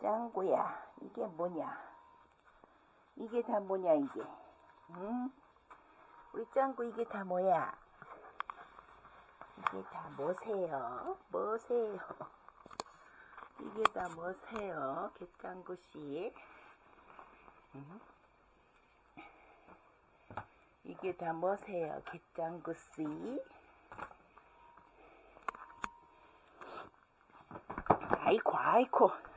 짱구야, 이게 뭐냐? 이게 다 뭐냐, 이게? 응? 우리 짱구 이게 다 뭐야? 이게 다 뭐세요? 뭐세요? 이게 다 뭐세요? 개짱구 씨? 응? 이게 다 뭐세요? 개짱구 씨? 아이코, 아이코.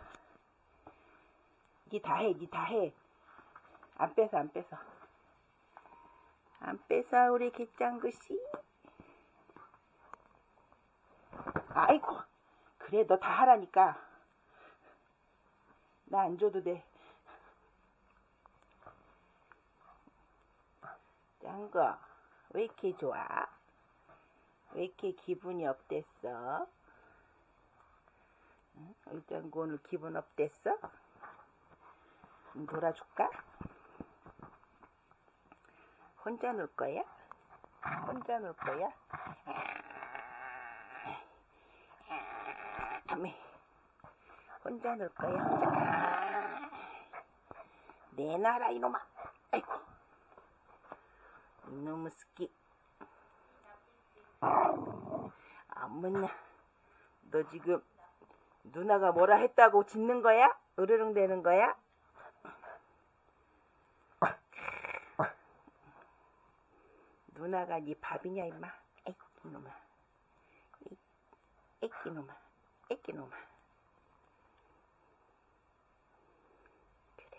니 다 해, 니 다 해. 안 뺏어, 안 뺏어. 안 뺏어, 우리 개짱구 씨. 아이고, 그래, 너 다 하라니까. 나 안 줘도 돼. 짱구, 왜 이렇게 좋아? 왜 이렇게 기분이 업됐어? 응? 짱구 오늘 기분 업됐어? 좀 놀아줄까? 혼자 놀 거야? 혼자 놀 거야? 아메. 혼자 놀 거야, 혼자. 내놔라, 이놈아. 아이고. 이놈의 스키. 어머나. 너 지금 누나가 뭐라 했다고 짖는 거야? 으르릉 대는 거야? 누나가 네 밥이냐 임마? 애끼놈아. 이- 애끼놈아. 애끼놈아 그래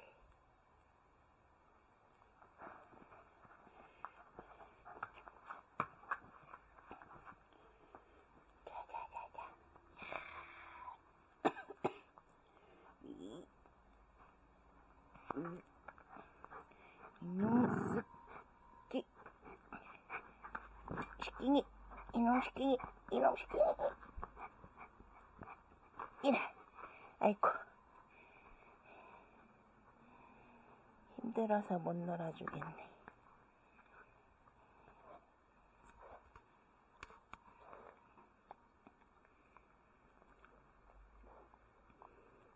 자자자자 이 음, 이놈 쓱 시끼니 이놈 시끼니 이놈 시끼니. 이래. 아이고 힘들어서 못 놀아주겠네.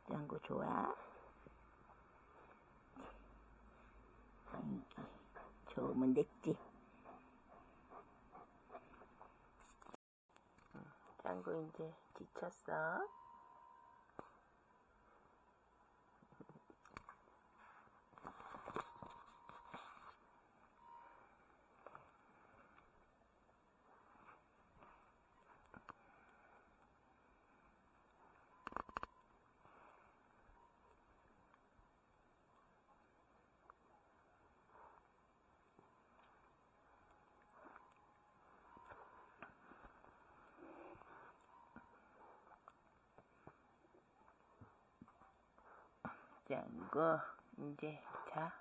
짱구 좋아? 아이고 좋으면 됐지 짱구 이제 지쳤어? 짱구 이제 자